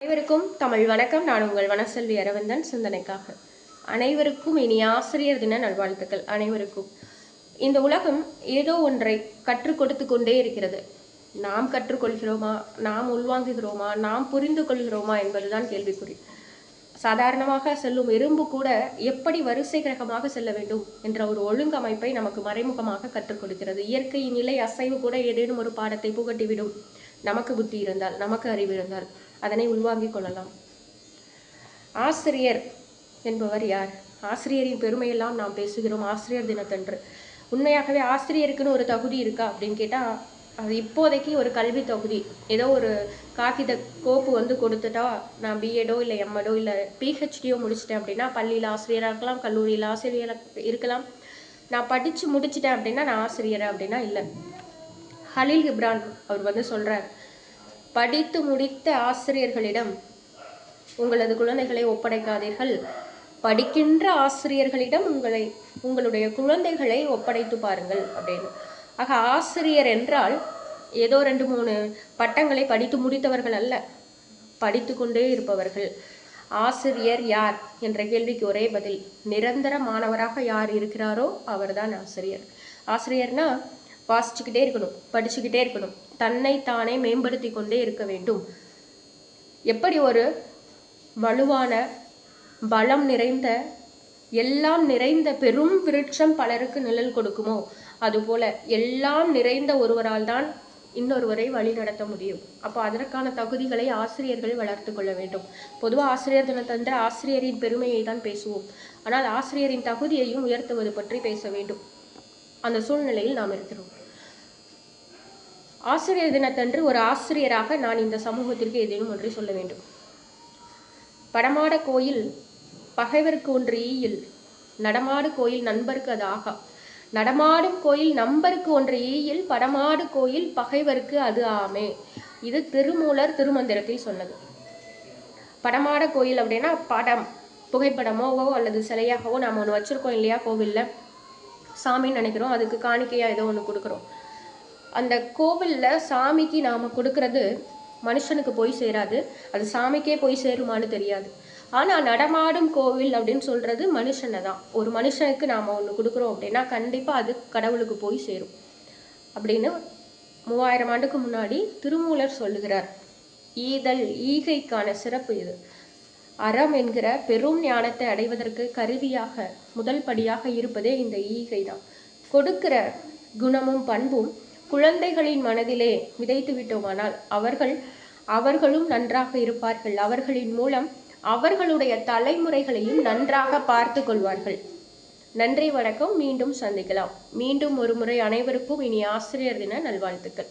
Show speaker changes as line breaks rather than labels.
அனைவருக்கும் தமிழ் வணக்கம். நான் உங்கள் வனசெல்வி அரவிந்தன் சிந்தனைக்காக. அனைவருக்கும் இனி ஆசிரியர் தின நல்வாழ்த்துக்கள். அனைவருக்கும். இந்த உலகம் ஏதோ ஒன்றை கற்றுக் கொடுத்து கொண்டே இருக்கிறது. நாம் கற்றுக்கொள்கிறோமா நாம் உள்வாங்குகிறோமா? நாம் புரிந்து கொள்கிறோமா என்பதுதான் கேள்விக்குறி. சாதாரணமாக செல்லும் எறும்பு கூட எப்படி வரிசை கிரகமாக செல்ல வேண்டும் என்ற ஒரு ஒழுங்கமைப்பை நமக்கு மறைமுகமாக கற்றுக் கொடுக்கிறது. இயற்கையின் நிலை அசைவு கூட ஏதேனும் ஒரு பாடத்தை புகட்டிவிடும். நமக்கு புத்தி இருந்தால் நமக்கு அறிவு இருந்தால் அதனை உள்வாங்கிக் கொள்ளலாம். ஆசிரியர் என்பவர் யார்? ஆசிரியரின் பெருமையெல்லாம் நாம் பேசுகிறோம் ஆசிரியர் தினத்தன்று. உண்மையாகவே ஆசிரியருக்குன்னு ஒரு தகுதி இருக்கா அப்படின்னு கேட்டால் அது இப்போதைக்கு ஒரு கல்வி தகுதி. ஏதோ ஒரு காகித கோப்பு வந்து கொடுத்துட்டா நான் பிஎடோ இல்லை எம்எடோ இல்லை பிஹெச்டியோ முடிச்சிட்டேன் அப்படின்னா பள்ளியில் ஆசிரியராக இருக்கலாம் கல்லூரியில் ஆசிரியராக இருக்கலாம். நான் படித்து முடிச்சிட்டேன் அப்படின்னா நான் ஆசிரியர் அப்படின்னா இல்லை. ஹலீல் இப்ரான் அவர் வந்து சொல்கிறார் படித்து முடித்த ஆசிரியர்களிடம் உங்களது குழந்தைகளை ஒப்படைக்காதீர்கள். படிக்கின்ற ஆசிரியர்களிடம் உங்களை உங்களுடைய குழந்தைகளை ஒப்படைத்து பாருங்கள் அப்படின்னு. ஆக ஆசிரியர் என்றால் ஏதோ ரெண்டு மூணு பட்டங்களை படித்து முடித்தவர்கள் அல்ல படித்து கொண்டே இருப்பவர்கள். ஆசிரியர் யார் என்ற கேள்விக்கு ஒரே பதில் நிரந்தர மாணவராக யார் இருக்கிறாரோ அவர்தான் ஆசிரியர். ஆசிரியர்னா வாசிச்சுக்கிட்டே இருக்கணும் படிச்சுக்கிட்டே இருக்கணும். தன்னை தானே மேம்படுத்தி கொண்டே இருக்க வேண்டும். எப்படி ஒரு வலுவான பலம் நிறைந்த எல்லாம் நிறைந்த பெரும் விருட்சம் பலருக்கு நிழல் கொடுக்குமோ அதுபோல எல்லாம் நிறைந்த ஒருவரால் தான் இன்னொருவரை வழி நடத்த முடியும். அப்போ அதற்கான தகுதிகளை ஆசிரியர்கள் வளர்த்து கொள்ள வேண்டும். பொதுவாக ஆசிரியர் தினத்தன்று ஆசிரியரின் பெருமையை தான் பேசுவோம். ஆனால் ஆசிரியரின் தகுதியையும் உயர்த்துவது பற்றி பேச வேண்டும். அந்த சூழ்நிலையில் நாம் இருக்கிறோம். ஆசிரியர் தினத்தன்று ஒரு ஆசிரியராக நான் இந்த சமூகத்திற்கு ஏதேனும் ஒன்றை சொல்ல வேண்டும். படமாட கோயில் பகைவருக்கு ஒன்று ஈயில் நடமாடு கோயில் நண்பருக்கு அது ஆகா. நடமாடும் கோயில் நம்பருக்கு ஒன்று ஈயில் படமாடு கோயில் பகைவருக்கு அது ஆமே. இது திருமூலர் திருமந்திரத்தில் சொன்னது. படமாட கோயில் அப்படின்னா படம் புகைப்படமோவோ அல்லது சிலையாகவோ நாம் ஒன்று வச்சுருக்கோம் இல்லையா கோவிலில்? சாமின்னு நினைக்கிறோம். அதுக்கு காணிக்கையாக ஏதோ ஒன்று கொடுக்குறோம். அந்த கோவிலில் சாமிக்கு நாம் கொடுக்கறது மனுஷனுக்கு போய் சேராது. அது சாமிக்கே போய் சேருமான்னு தெரியாது. ஆனால் நடமாடும் கோவில் அப்படின்னு சொல்கிறது மனுஷனை தான். ஒரு மனுஷனுக்கு நாம் ஒன்று கொடுக்குறோம் அப்படின்னா கண்டிப்பாக அது கடவுளுக்கு போய் சேரும். அப்படின்னு மூவாயிரம் ஆண்டுக்கு முன்னாடி திருமூலர் சொல்லுகிறார். ஈதல் ஈகைக்கான சிறப்பு இது. அறம் என்கிற பெரும் ஞானத்தை அடைவதற்கு கருவியாக முதல் படியாக இருப்பதே இந்த ஈகைதான். கொடுக்கிற குணமும் பண்பும் குழந்தைகளின் மனதிலே விதைத்து விட்டோமானால் அவர்கள் அவர்களும் நன்றாக இருப்பார்கள். அவர்களின் மூலம் அவர்களுடைய தலைமுறைகளையும் நன்றாக பார்த்து கொள்வார்கள். நன்றி வணக்கம். மீண்டும் சந்திக்கலாம். மீண்டும் ஒரு முறை அனைவருக்கும் இனி ஆசிரியர் தின நல்வாழ்த்துக்கள்.